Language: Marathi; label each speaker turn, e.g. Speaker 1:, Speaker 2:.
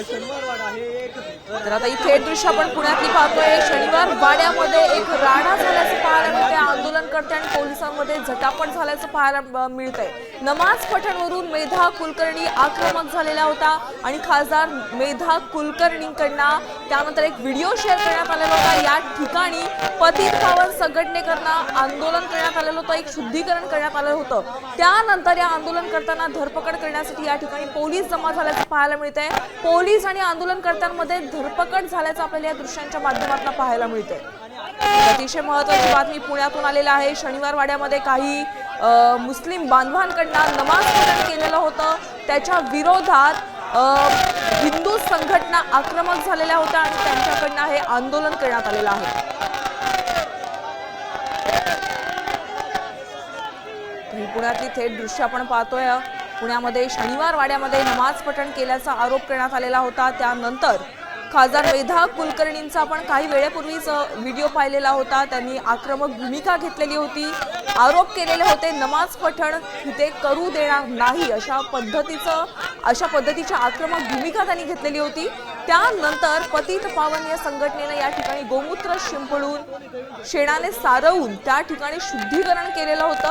Speaker 1: शनिवारवाडा हे एक
Speaker 2: तर आता ही थेट दृश्य आपण पुण्यातली पाहतोय. शनिवार वाड्यामध्ये एक राणा झाला. कार्यकर्ते आणि पोलिसांमध्ये झटापट झाल्याचं पाहायला मिळत मिळतंय. नमाज पठणवरून मेधा कुलकर्णी आक्रमक झालेला होता आणि खासदार मेधा कुलकर्णींकडनं त्यानंतर एक व्हिडिओ शेअर करण्यात आलेला होता. या ठिकाणी पतित पावन संघटनेकडनं आंदोलन करण्यात आलेलं होतं एक शुद्धीकरण करण्यात आलं होतं. त्यानंतर या आंदोलन करताना धरपकड करण्यासाठी या ठिकाणी पोलीस जमा झाल्याचं पाहायला मिळतंय. पोलीस आणि आंदोलनकर्त्यांमध्ये धरपकड झाल्याचं आपल्याला या दृश्यांच्या माध्यमातून पाहायला मिळतंय. अतिशय महत्वाची बातमी पुण्यातून आलेली आहे. शनिवार वाड्यामध्ये काही मुस्लिम बांधवांकडनं नमाज पठण केलेलं होतं. त्याच्या विरोधात हिंदू संघटना आक्रमक झालेल्या होत्या आणि त्यांच्याकडनं हे आंदोलन करण्यात आलेलं आहे. पुण्यातली थेट दृश्य आपण पाहतोय. पुण्यामध्ये शनिवार वाड्यामध्ये नमाज पठण केल्याचा आरोप करण्यात आलेला होता. त्यानंतर खासदार मेधा कुलकर्णींचा आपण काही वेळेपूर्वीच व्हिडिओ पाहिलेला होता. त्यांनी आक्रमक भूमिका घेतलेली होती. आरोप केलेले होते नमाज पठण तिथे करू देणार नाही अशा पद्धतीचं अशा पद्धतीची आक्रमक भूमिका त्यांनी घेतलेली होती. त्यानंतर पतित पावन या संघटनेनं या ठिकाणी गोमूत्र शिंपडून शेणाने सारवून त्या ठिकाणी शुद्धीकरण केलेलं होतं.